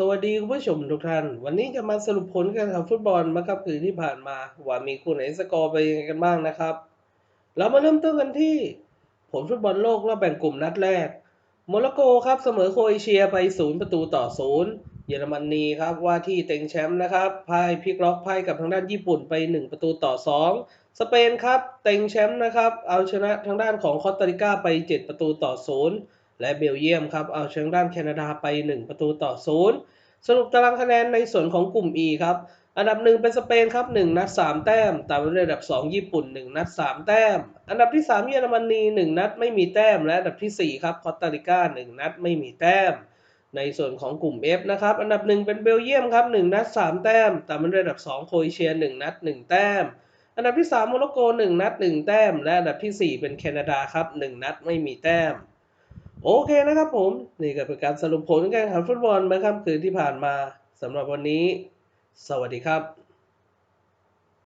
สวัสดีคุณผู้ชมทุกท่าน วันนี้จะมาสรุปผลการแข่งขันฟุตบอลมาครับคืนที่ผ่านมา ว่ามีคู่ไหนสกอร์ไปยังไงกันบ้างนะครับ เรามาเริ่มต้นกันที่ ผลฟุตบอลโลกรอบแบ่งกลุ่มนัดแรกโมร็อกโกครับเสมอโครเอเชียไป 0 ประตูต่อ 0 เยอรมนีครับว่าที่เต็งแชมป์นะครับพ่ายพลิกล็อกพ่ายกับทางด้านญี่ปุ่นไป 1 ประตูต่อ 2 สเปนครับเต็งแชมป์นะครับเอาชนะทางด้านของคอสตาริกาไป 7 ประตูต่อ 0 และเบลเยียมครับเอาชนะทางด้านแคนาดาไป 1 ประตูต่อ0สรุปตารางคะแนนในส่วนของกลุ่ม E ครับ อันดับหนึ่งเป็นสเปนครับ 1 นัด 3 แต้ม ตามมาด้วยอันดับ 2 ญี่ปุ่น 1 นัด 3 แต้ม อันดับที่ 3 เยอรมนี 1 นัดไม่มีแต้ม และอันดับทีสี่ 4 ครับคอสตาริกา 1 นัดไม่มีแต้ม ในส่วนของกลุ่ม F นะครับ อันดับ 1 เป็นเบลเยียมครับ 1 นัด 3 แต้ม ตามมาด้วยอันดับ 2 โครเอเชีย 1 นัด 1 แต้ม อันดับที่ 3 โมร็อกโก 1 นัด 1 แต้ม และอันดับทีสี่4 เป็นแคนาดาครับ 1 นัดไม่มีแต้ม โอเคนะครับผม นี่ก็เป็นการสรุปผลการแข่งขันฟุตบอลเมื่อค่ำคืนที่ผ่านมาสำหรับวันนี้ สวัสดีครับ